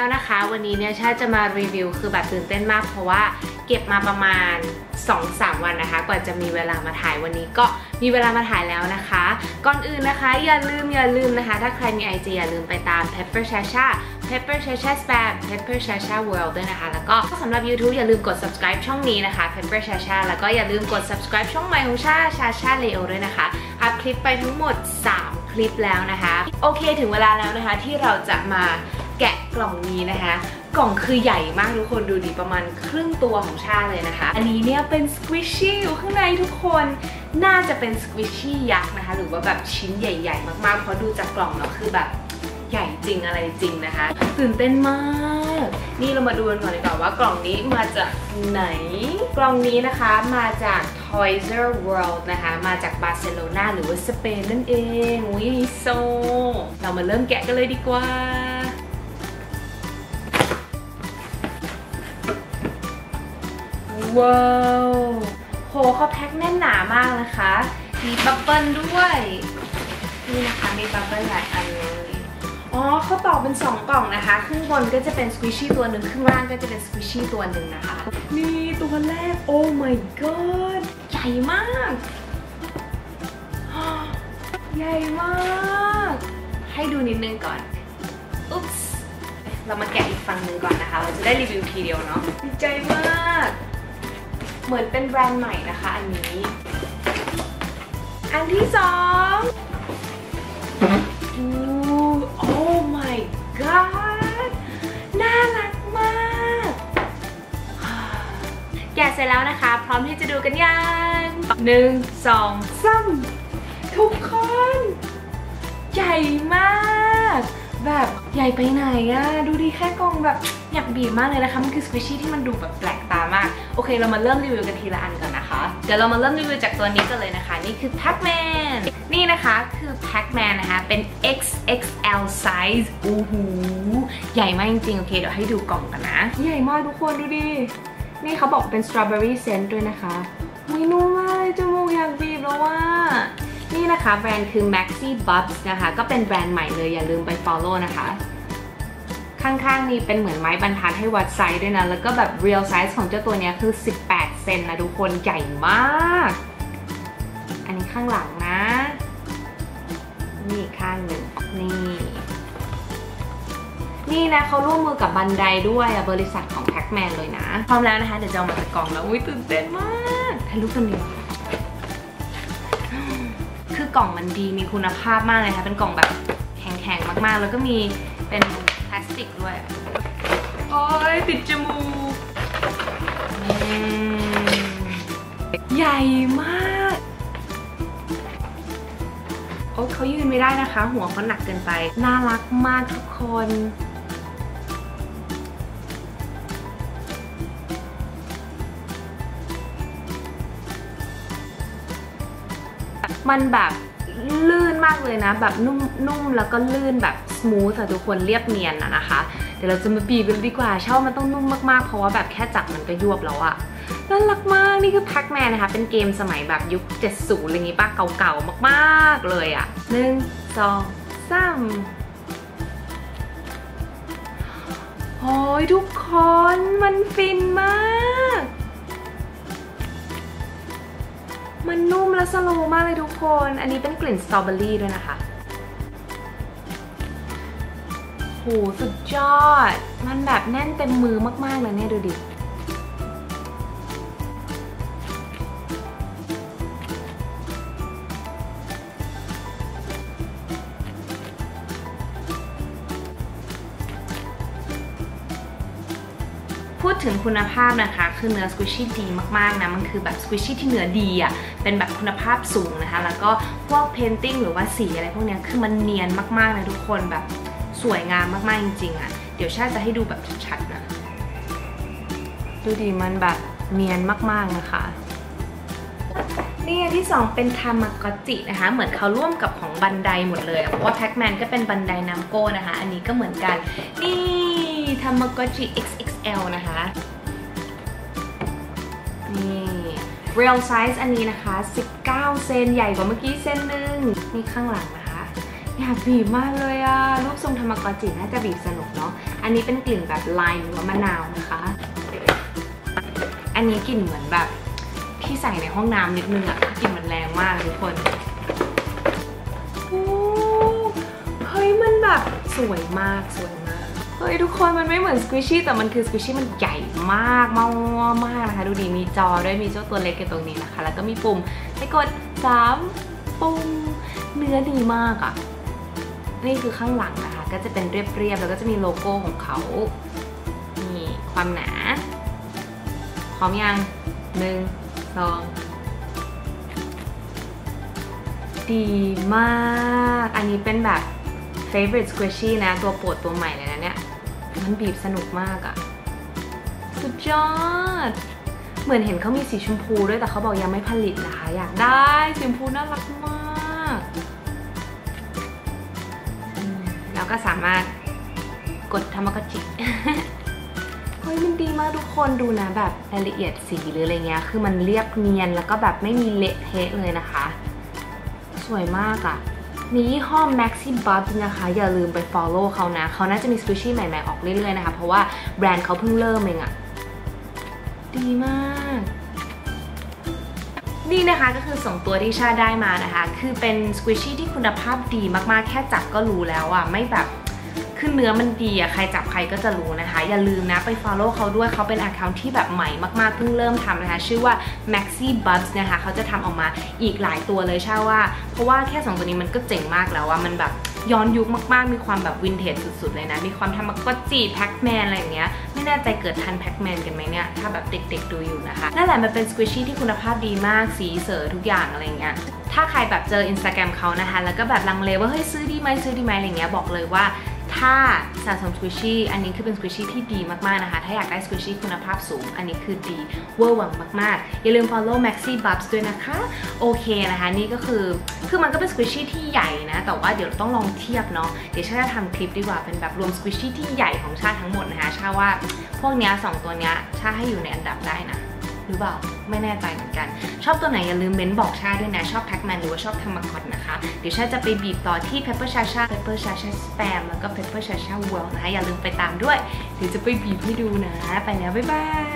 แล้วนะคะ วันนี้เนี่ยชาจะมารีวิวคือแบบตื่นเต้นมากเพราะว่าเก็บมาประมาณ 2-3 วันนะคะ กว่าจะมีเวลามาถ่ายวันนี้ก็มีเวลามาถ่ายแล้วนะคะ ก่อนอื่นนะคะ อย่าลืมอย่าลืมนะคะ ถ้าใครมี IG อย่าลืมไปตาม Pepper Chacha Pepper Chacha Spam Pepper Chacha World ด้วยนะคะ แล้วก็สำหรับ YouTube อย่าลืมกด subscribe ช่องนี้นะคะ Pepper Chacha แล้วก็อย่าลืมกด subscribe ช่องใหม่ของชา Chacha Leo ด้วยนะคะ อัพคลิปไปทั้งหมด 3 คลิปแล้วนะคะ โอเคถึงเวลาแล้วนะคะที่เราจะมา แกะกล่องนี้นะคะ กล่องคือใหญ่มากทุกคนดูดีประมาณครึ่งตัวของชาเลยนะคะ อันนี้เนี่ยเป็นสควิชชี่อยู่ข้างในทุกคนน่าจะเป็นสควิชชี่ยักษ์นะคะ หรือว่าแบบชิ้นใหญ่ ๆ มากๆ เพราะดูจากกล่องแล้วคือแบบใหญ่จริงอะไรจริงนะคะ ตื่นเต้นมาก นี่เรามาดูกันก่อนดีกว่าว่ากล่องนี้มาจากไหน กล่องนี้นะคะมาจาก Toys R World นะคะ มาจากบาร์เซโลนาหรือว่าสเปนนั่นเองอุ้ยโซ เรามาเริ่มแกะกันเลยดีกว่า ว้าวโหเขาแพ็คแน่นหนามากนะคะ มีบับเบิ้ลด้วย นี่นะคะมีบับเบิ้ลหลายอันเลยอ๋อเขาต่อเป็น 2 กล่องนะคะข้างบนก็จะเป็นสควิชชี่ตัวหนึ่งข้างล่างก็จะเป็นสควิชชี่ตัวหนึ่งนะคะ นี่ตัวแรก โอ้ my god ใหญ่มาก ใหญ่มาก ให้ดูนิดนึงก่อน อุ๊ปส์เรามาแกะอีกฝั่งหนึ่งก่อนนะคะ เราจะได้รีวิวทีเดียวเนาะดีใจมาก เหมือนเป็นแบรนด์ใหม่นะคะอันนี้ อันที่สองอู้โอ้ my god น่ารักมาก แกะเสร็จแล้วนะคะ พร้อมที่จะดูกันยังหนึ่งสองสามทุกคน ใหญ่มาก แบบใหญ่ไปไหนอะดูดีแค่กล่องแบบอยากบีบมากเลยนะคะ มันคือสควิชชี่ที่มันดูแบบแปลกามาก โอเค เรามาเริ่มรีวิวกันทีละอันก่อนนะคะ เดี๋ยวเรามาเริ่มรีวิวจากตัวนี้กันเลยนะคะ นี่คือ Pac-Man นี่นะคะคือ Pac-Man นะคะ เป็น XXL size อู้หูใหญ่มากจริงๆ โอเค เดี๋ยวให้ดูกล่องกันนะ ใหญ่มากทุกคนดูดิ นี่เขาบอกเป็น strawberry scent ด้วยนะคะม่นุ่มมากจมูกอยากบีบแล้วว่านี่นะคะแบรนด์คือ Maxi Bubs นะคะ ก็เป็นแบรนด์ใหม่เลยอย่าลืมไป follow นะคะ ข้างๆ นี้เป็นเหมือนไม้บรรทัดให้วัดไซส์ด้วยนะ แล้วก็แบบ real size ของเจ้าตัวนี้คือ 18 เซนนะทุกคนใหญ่มาก อันนี้ข้างหลังนะ นี่ข้างหนึ่งนี่นี่นะเขาร่วมมือกับบันไดด้วยอะบริษัทของ Pac-Man เลยนะ พร้อมแล้วนะคะ เดี๋ยวจะเอามาจากกล่องแล้ว อุ้ยตื่นเต้นมากถ่ายรูปกันเดียวคือกล่องมันดีมีคุณภาพมากเลยค่ะเป็นกล่องแบบแข็งๆมากๆ แล้วก็มีเป็น สติกด้วย โอ้ยติดจมูกอืมใหญ่มาก โอ้เขายืนไม่ได้นะคะ หัวเขาหนักเกินไป น่ารักมากทุกคนมันแบบลื่น มากเลยนะ แบบนุ่มนุ่มแล้วก็ลื่นแบบสมูทอะทุกคนเรียบเนียนอะนะคะ เดี๋ยวเราจะมาบีบกันดีกว่าช่ามันต้องนุ่มมากๆ เพราะว่าแบบแค่จับมันก็ยวบแล้วอะน่ารักมาก นี่คือพักแมนนะคะ เป็นเกมสมัยแบบยุค 70อะไรอย่างงี้ป้าเก่าๆ มากๆ เลยอะหนึ่งสองสามโอ้ยทุกคนมันฟินมาก มันนุ่มและสโลว์มากเลยทุกคน อันนี้เป็นกลิ่นสตรอเบอรี่ด้วยนะคะโหสุดยอด มันแบบแน่นเต็มมือมากๆเลยเนี่ยดูดิ พูดถึงคุณภาพนะคะ คือเนื้อสควิชชี่ดีมากๆนะ มันคือแบบสควิชชี่ที่เนื้อดีอะ่ะ เป็นแบบคุณภาพสูงนะคะ แล้วก็พวกเพนติ้งหรือว่าสีอะไรพวกเนี้ยคือมันเนียนมากๆนะทุกคนแบบสวยงามมากๆจริงๆอะ่ะ เดี๋ยวชาจะให้ดูแบบชัดๆนะ ดูดีมันแบบเนียนมากๆนะคะนี่อันที่ 2 เป็นทามากอจินะคะ เหมือนเขาร่วมกับของบันไดหมดเลย เพราะว่าแพ็กแมนก็เป็นบันไดนัมโก้นะคะ อันนี้ก็เหมือนกัน นี่ทามากอจิ xx XL นะคะ นี่ real size อันนี้นะคะ 19 เซนใหญ่กว่าเมื่อกี้เซนหนึ่งนี่ข้างหลังนะคะ อยากบีบมากเลยอะรูปทรงธรรมกรจิน่าจะบีบสนุกเนาะ อันนี้เป็นกลิ่นแบบไลม์หรือว่ามะนาวนะคะ อันนี้กลิ่นเหมือนแบบที่ใส่ในห้องน้ำนิดนึงอะกลิ่นมันแรงมากทุกคนโอ้เฮ้ยมันแบบสวยมากสวยมาก เฮ้ยทุกคนมันไม่เหมือนสควิชชี่แต่มันคือสควิชชี่มันใหญ่มากมากมากนะคะ ดูดีมีจอด้วยมีเจ้าตัวเล็กอยู่ตรงนี้นะคะ แล้วก็มีปุ่มให้กด 3 ปุ่มเนื้อดีมากอะ่ะ นี่คือข้างหลังนะคะ ก็จะเป็นเรียบๆแล้วก็จะมีโลโก้ของเขานี่ความหนาพร้อมยังหนึ่งสองดีมาก อันนี้เป็นแบบ favorite squishy นะ ตัวโปรดตัวใหม่เลยนะเนี่ย มันบีบสนุกมากอะสุดยอด เหมือนเห็นเขามีสีชมพูด้วยแต่เขาบอกยังไม่ผลิตนะคะ อยากได้สีชมพูน่ารักมากมแล้วก็สามารถกดทำมากจิเฮ้ยมันดีมากทุกคนดูนะแบบรายละเอียดสีหรืออะไรเงี้ย คือมันเรียบเนียนแล้วก็แบบไม่มีเละเทะเลยนะคะ สวยมากอะ่ะ มียี่ห้อ Maxi b u b นะคะ อย่าลืมไป follow เขานะ เขาน่าจะมีสปิชี่ใหม่ๆ ออกเรื่อยๆนะคะ เพราะว่าแบรนด์เขาเพิ่งเริ่มเองอะ่ะดีมากนี่นะคะก็คือส่งตัวที่ชาได้มานะคะ คือเป็นสควิชชี่ที่คุณภาพดีมากๆ แค่จับก็รู้แล้วอะ ไม่แบบ คือเนื้อมันดีอะใครจับใครก็จะรู้นะคะ อย่าลืมนะไป follow เขาด้วยเขาเป็น account ที่แบบใหม่มากๆ เพิ่งเริ่มทำนะคะ ชื่อว่า Maxi Buds นะคะ เขาจะทำออกมาอีกหลายตัวเลยใช่ว่า เพราะว่าแค่2ตัวนี้มันก็เจ๋งมากแล้วอะมันแบบย้อนยุคมากๆ มีความแบบวินเทจสุดๆ เลยนะ มีความทำมากก็จีแพ็กแมนอะไรอย่างเงี้ย ไม่แน่ใจเกิดทันแพ็กแมนกันไหมเนี่ย ถ้าแบบเด็กๆ ดูอยู่นะคะ นั่นแหละมันเป็นสควิชชี่ที่คุณภาพดีมาก สีเสอทุกอย่างอะไรเงี้ย ถ้าใครแบบเจอ Instagram เขานะคะ แล้วก็แบบลังเลว่าเฮ้ยซื้อดีไหมซื้อดีไหมอะไรเงี้ย บอกเลยว่า ถ้าสะสมสควิชชี่อันนี้คือเป็นสควิชชี่ที่ดีมากๆนะคะ ถ้าอยากได้สควิชชี่คุณภาพสูง อันนี้คือดีเวอร์หวังมากๆ อย่าลืม follow Maxi Bubs ด้วยนะคะ โอเคนะคะ นี่ก็คือ คือมันก็เป็นสควิชชี่ที่ใหญ่นะ แต่ว่าเดี๋ยวต้องลองเทียบเนาะ เดี๋ยวชาจะทำคลิปดีกว่า เป็นแบบรวมสควิชชี่ที่ใหญ่ของชาทั้งหมดนะคะ ชาว่าพวกเนี้ยสองตัวเนี้ยชาให้อยู่ในอันดับได้นะ หรือเปล่าไม่แน่ใจเหมือนกัน ชอบตัวไหนอย่าลืมเม้นบอกชาด้วยนะ ชอบแพ็กแมนหรือว่าชอบทำมาคอนนะคะ เดี๋ยวชาจะไปบีบต่อที่ Pepper Chacha Pepper Chacha Spam แล้วก็ Pepper Chacha World นะคะอย่าลืมไปตามด้วย เดี๋ยวจะไปบีบให้ดูนะ ไปแล้วบ๊ายบาย